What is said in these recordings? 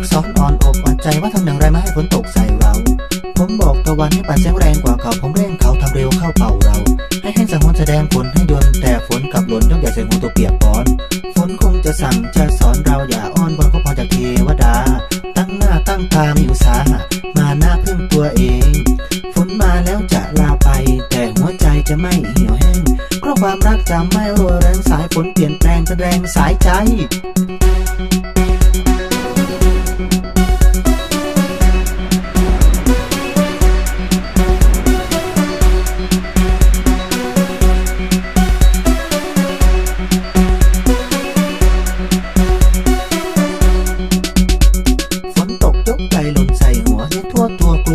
กซ้อนอ่อนอกอ่อนใจว่าทำอย่างไรม่ให้ฝนตกใส่เรา ผมบอกตะวันให้ปัดแสงแรงกว่าเขา ผมเร่งเขาทำเร็วเข้าเป่าเรา ให้แห้งสังหนแสดงฝนให้ยนแต่ฝนกลับหล่นยกใหญ่ใส่หัวตัวเปียกปอน ฝนคงจะสั่งจะสอนเราอย่าอ้อนวอนก็พอจากเทวดา ตั้งหน้าตั้งตาไมีอุตสาหะมาหน้าพึ่งตัวเอง ฝนมาแล้วจะลาไป แต่หัวใจจะไม่เหี่ยวแห้งเพราะความรักจะไม่รัวแรงสายฝนเปลี่ยนแปลงเป็นแรงสายใจ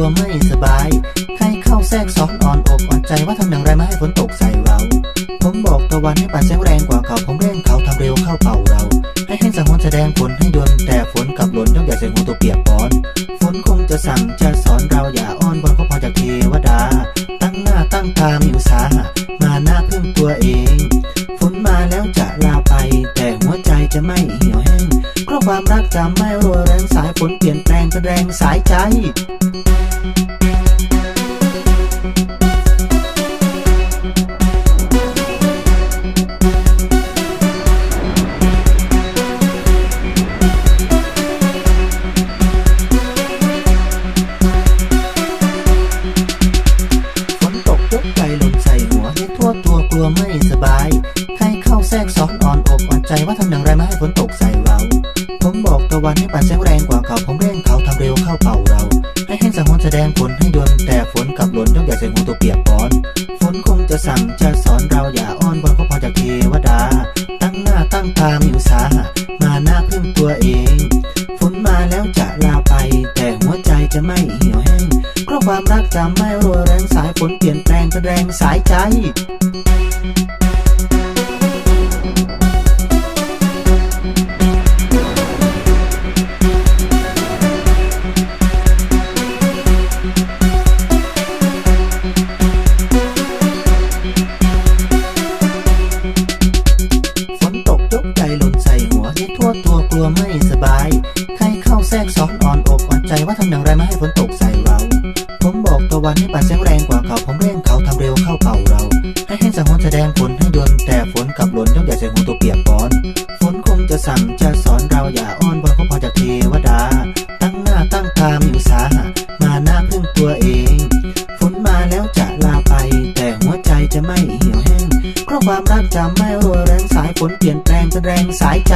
ตัวไม่สบายใครเข้าแทรกซ้อนอ่อนอกอ่อนใจว่าทำอย่างไรไม่ให้ฝนตกใส่เรา ผมบอกตะวันให้ปัดแสงแรงกว่าเขา ผมเร่งเขาทำเร็วเข้าเป่าเรา ให้แห้งสังหนแสดงฝนให้ยนแต่ฝนกลับหล่นยกใหญ่ใส่หัวตัวเปียกปอน ฝนคงจะสั่งจะสอนเราอย่าอ้อนวอนก็พอจากเทวดา ตั้งหน้าตั้งตามีอุตสาหะมาหน้าพึ่งตัวเองฝนมาแล้วจะลาไป แต่หัวใจจะไม่เหี่ยวแห้งเพราะความรักจะไม่รัวแรงสายฝนเปลี่ยนแปลงเป็นแรงสายใจ กซอนอ่อนอกอ่อนใจว่าทำอย่างไรม่ให้ฝนตกใส่เรา ผมบอกตะวันให้ปัดแสงแรงกว่าเขาผมเร่งเขาทำเร็วเข้าเป่าเรา ให้แห้งสังหนแสดงฝนให้ยนแต่ฝนกลับหล่นยกใหญ่ใส่หัวตัวเปียกปอน ฝนคงจะสั่งจะสอนเราอย่าอ้อนวอนก็พอจากเทวดา ตั้งหน้าตั้งตามีอุตสาหะมาหน้าพึ่งตัวเอง ฝนมาแล้วจะลาไป แต่หัวใจจะไม่เหี่ยวแห้งเพราะความรักจะไม่รัวแรงสายฝนเปลี่ยนแปลงเป็นแรงสายใจ ตัวไม่สบายใครเข้าแทรกซ้อนอ่อนอกอ่อนใจว่าทำอย่างไรไม่ให้ฝนตกใส่เรา ผมบอกตะวันให้ปัดแสงแรงกว่าเขา ผมเร่งเขาทำเร็วเข้าเป่าเรา ให้แห้งสังหนแสดงฝนให้ยนแต่ฝนกลับหล่นย่อกใหญ่ใส่หัวตัวเปียกปอน ฝนคงจะสั่งจะสอนเราอย่าอ้อนวอนก็พอจากเทวดา ตั้งหน้าตั้งตามีอุตสาหะมาหน้าพึ่งตัวเอง ฝนมาแล้วจะลาไป แต่หัวใจจะไม่เหี่ยวแห้งเพราะความรักจะไม่รัวแรงสายฝนเปลี่ยนแปลงเป็นแรงสายใจ